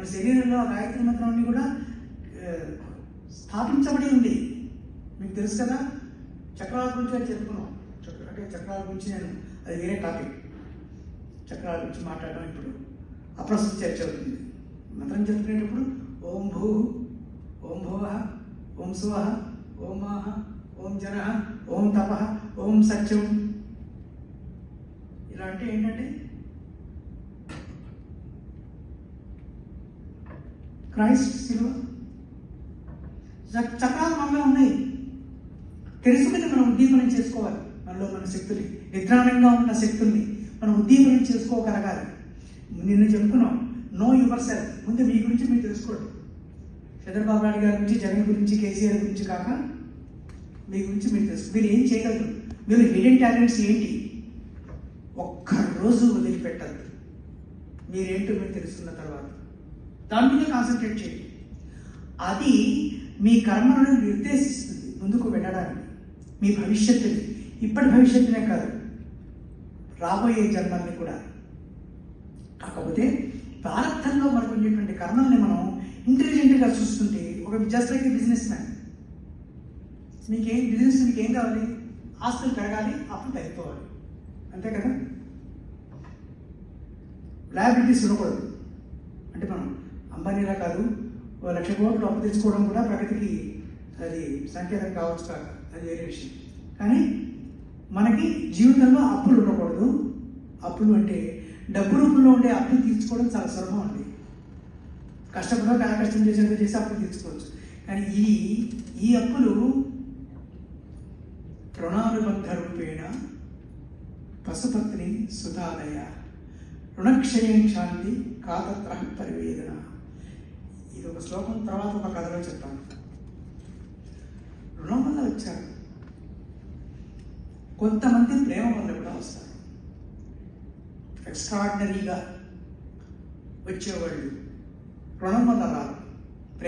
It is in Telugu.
మన శరీరంలో గాయత్రి మంత్రం అన్ని కూడా స్థాపించబడి ఉంది. మీకు తెలుసు కదా? చక్రాల గురించి అది చెప్పుకున్నాం. చక్ర అంటే చక్రాల గురించి నేను అది వేరే టాపిక్ చక్రాల గురించి మాట్లాడడం ఇప్పుడు అప్రస్తుత చర్చ అవుతుంది. మంత్రం చెప్పుకునేటప్పుడు ఓం భూ ఓం భువ ఓం శువ ఓం మాహ ఓం జన ఓం తప ఓం సత్యం. ఇలా అంటే ఏంటంటే క్రైస్ట్ సిలువ చ- చక్రాలు మనలో ఉన్నాయి. తెలుసుకుని మనం ఉద్దీపనం చేసుకోవాలి. మనలో మన శక్తులు. నిద్రాణంగా ఉన్న శక్తుల్ని మనం ఉద్దీపనం చేసుకోగలగాలి. నిన్ను చెప్పుకున్నాం. నో యువర్ సెల్ఫ్ ముందు మీ గురించి మీరు తెలుసుకోండి. చంద్రబాబు నాయుడు గారి గురించి జగన్ గురించి కేసీఆర్ గురించి కాక మీ గురించి మీరు తెలుసు. మీరు ఏం చేయగలరు? మీరు హిడెన్ టాలెంట్స్ ఏంటి? ఒక్క రోజు వదిలిపెట్టద్దు. మీరేంటో మీరు తెలుసుకున్న తర్వాత. దాని మీద కాన్సన్ట్రేట్ చేయండి అది మీ కర్మలను నిర్దేశిస్తుంది ముందుకు వెళ్ళడానికి. మీ భవిష్యత్తుని. ఇప్పటి భవిష్యత్తునే కాదు. రాబోయే జన్మల్ని కూడా. కాకపోతే ప్రారంభంలో మనకు ఉండేటువంటి కర్మల్ని మనం ఇంటెలిజెంట్గా చూస్తుంటే ఒక జస్ట్ లైక్ బిజినెస్ మ్యాన్ మీకేం బిజినెస్ మీకు ఏం కావాలి? ఆస్తులు పెరగాలి అప్పుడు తగ్గిపోవాలి. అంతే కదా? లయబిలిటీస్ ఉండకూడదు. అంటే మనం అంబానీలా కాదు లక్ష కోట్లు అప్పు తెచ్చుకోవడం కూడా ప్రగతికి అది సంకేతం కావచ్చు కాక అది వేరే విషయం. కానీ మనకి జీవితంలో అప్పులు ఉండకూడదు. అప్పులు అంటే డబ్బు రూపంలో ఉండే అప్పులు తీర్చుకోవడం చాలా సులభం అండి. కష్టపడో కాయ కష్టం చేసేదో చేసి అప్పులు తీర్చుకోవచ్చు. కానీ ఈ ఈ అప్పులు రుణానుబంధ రూపేణ పశుపత్ని సుధాలయ రుణక్షయం శాంతి కాతత్ర పరివేద శ్లోకం తర్వాత ఒక కథలో చెప్తాను. రుణంలో వచ్చారు. కొంతమంది ప్రేమ వల్ల కూడా వస్తారు ఎక్స్ట్రాడినరీగా వచ్చేవాళ్ళు రుణం వల్ల రాదు